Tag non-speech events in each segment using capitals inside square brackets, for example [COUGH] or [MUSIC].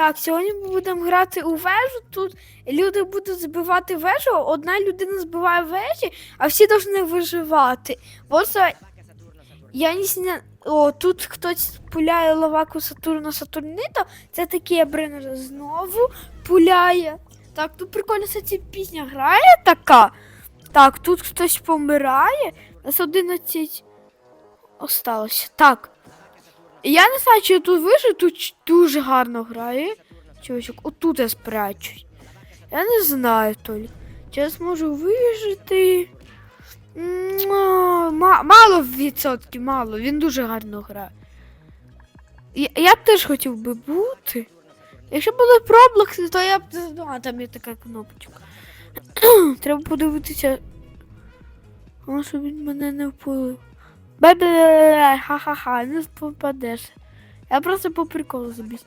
Так, сьогодні ми будемо грати у вежу. Тут люди будуть збивати вежу, одна людина збиває вежі, а всі повинні виживати. Просто я не сня... О, тут хтось пуляє лаваку Сатурна Сатурнита. Це такий Бренер знову пуляє. Так, тут прикольно ця ця пісня грає така. Так, тут хтось помирає. У нас 11 осталося. Так. Я не знаю, чи я тут вижив, тут дуже гарно грає. Чувачок, отут я спрячусь. Я не знаю Толі. Чи я зможу вижити. Мало відсотків, мало. Він дуже гарно грає. Я, б теж хотів би бути. Якщо були проблокси, то я б а, там є така кнопочка. [CLEARS THROAT] Треба подивитися. Щоб він мене не впилив. Ха-ха-ха, не попадеш. Я просто по приколу забіг.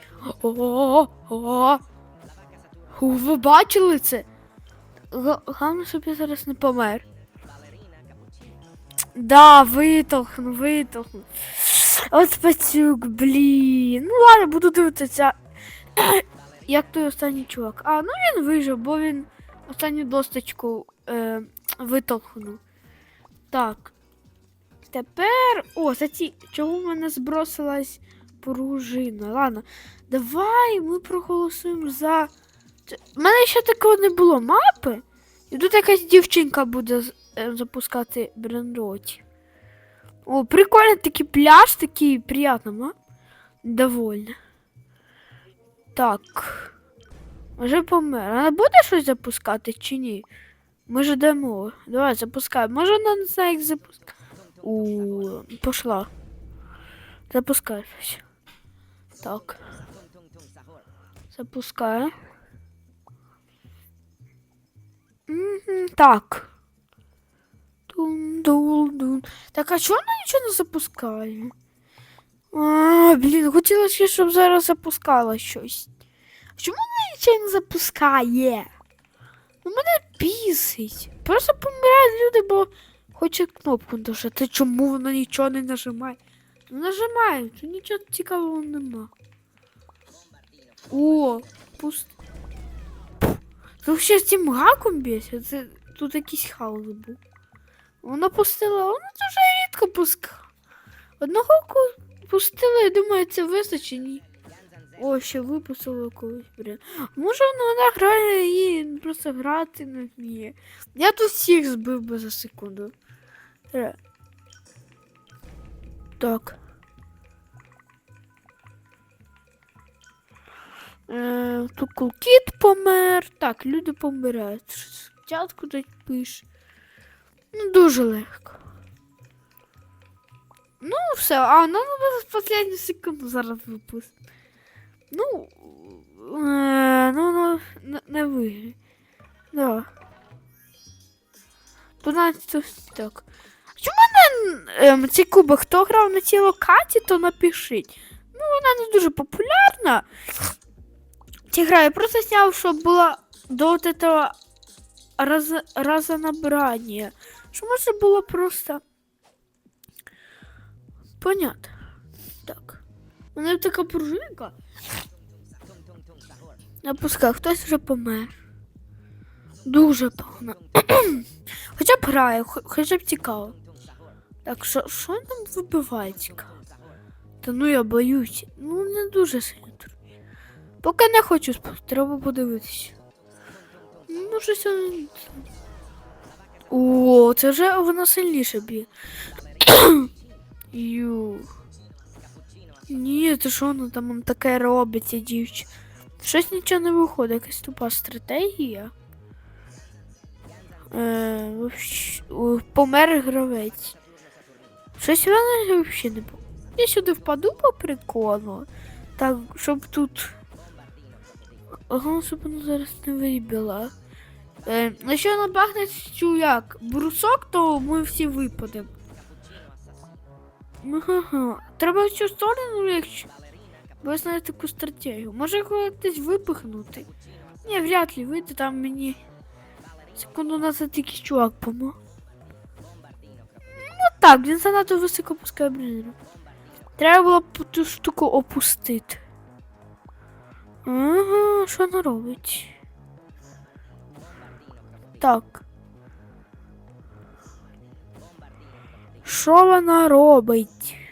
О-о-о. Ви бачили це? Г- Головне, щоб я зараз не помер. Да, витолкну, витолкну. От пацюк, блін. Ну ладно, буду дивитися. Як той останній чувак. А, ну він вижив, бо він останню досточку е, витолкнув. Так. Тепер. О, за ці. Чого в мене збросилась пружина? Ладно. Давай ми проголосуємо за. В мене ще такого не було мапи. І тут якась дівчинка буде е, запускати брендоті. О, прикольно такий пляж, такий приятно, ма? Довольно. Так. Вже помер. Вона буде щось запускати чи ні? Ми ж йдемо. Давай запускаємо. Може вона не знає, як запускати. У, пошла. Запускай щось. Так. Запускаю. Так. Дун-дун-дун. Так, а чого вона нічого не запускає? А, блін, хотілося, щоб зараз запускала щось. Чому вона нічого не запускає? Ну мене бісить. Просто помирають люди, бо хоче кнопку нажати. Чому вона нічого не нажимає? Ну нажимає, тут нічого цікавого нема. О, пуст. Тут ще з цим гаком бісить. Це тут якийсь хаос був. Вона пустила, вона дуже рідко пускає. Одного пустила, я думаю, це вистачить. О, ще випустила когось, блін. Може вона грає і просто грати не вміє. Я тут всіх збив би за секунду. Ре. Так. Е, тут кулкіт помер. Так, люди помирають. Спочатку дать пише. Ну, дуже легко. Ну, все, а ну ну, останню секунду зараз випустимо. Ну, е, ну, ну, не, виграє. Да. 12 так. Чому не ем, цей кубок? Хто грав на цій локації, то напишіть. Ну, вона не дуже популярна. Ці гра я просто зняв, щоб була до от этого раз, разонабрання. Що можна було просто. Понятно. Так. У мене така пружинка. Напускай, хтось вже помер. Дуже погано. [CLEARS THROAT] Хоча б грає, хо- хоча б цікаво. Так, що, що нам вибиває цікаво? Та ну я боюсь. Ну не дуже сильно. Поки не хочу спати, треба подивитися. Ну, щось. О, це вже воно сильніше б'є. [CLEARS THROAT] Ю. Ні, це що воно там таке робиться, дівчина? Щось нічого не виходить, якась тупа стратегія. Е, вообще- помер гравець. Щось вона взагалі не по. Я сюди впаду по приколу. Так, щоб тут. Ага, щоб вона зараз не вибіла. Е, якщо вона бахне цю як брусок, то ми всі випадемо. Ага. Треба в цю сторону, якщо. Знаю таку стратегію. Може його десь випихнути? Ні, вряд ли вийде там мені. Секунду назад якийсь чувак помог. Ну так, він занадто високо пускає блін. Треба було б ту штуку опустити. Ага, що вона робить? Так. Що вона робить?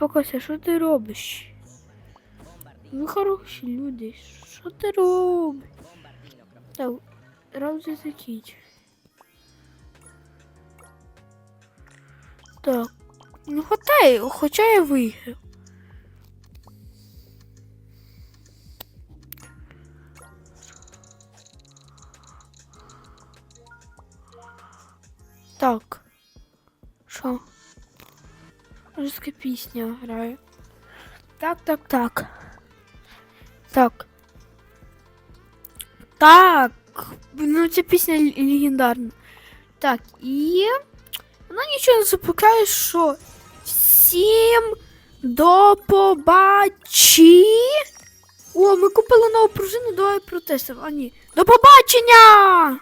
Спокойся, що ти робиш? Ви хороші люди. Що ти робиш? Так, раунд закінчив. Так. Ну хоча, хоча я виграв. Так. Що? Русська пісня грає. Так, так, так. Так. Так. Ну, ця пісня легендарна. Так, і вона нічого не запускає, що всім до побачі. О, ми купили нову пружину, давай протестимо. А ні. До побачення!